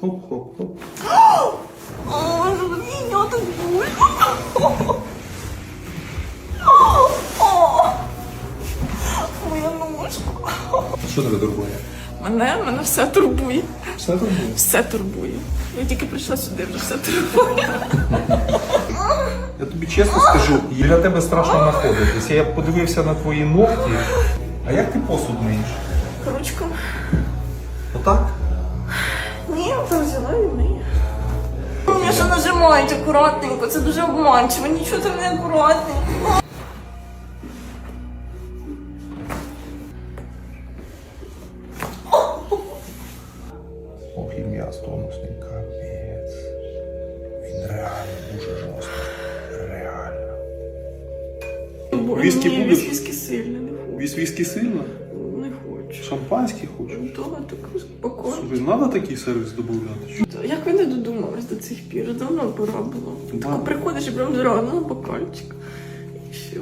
Хоп-хоп-хоп. Меня так больно. Моя ножка. Що тебе турбує? Мене, мене все турбує. Все турбує? Все турбує. Я тільки прийшла сюди, вже все турбує. Я тобі чесно скажу, біля тебе страшно знаходитись. Я подивився на твої ногті. А як ти посуд миєш? Ручком. Отак? Я взяла і мию. Мені що нажимають акуратненько, це дуже обманчиво, нічого там не акуратненько. Ох, і м'яз тонусний капець. Він реально дуже жорсткий. Реально. Віскі Ні, будеш? віскі сильно не хочу. Віс віскі сильно? Хочу. Шампанське хочу. Того таку спокійно. Собі треба такий сервіс додати? Як ви не додумались до цих пір? Давно пора було. Да. Тако приходиш і прям зразу на бокальчик. І все.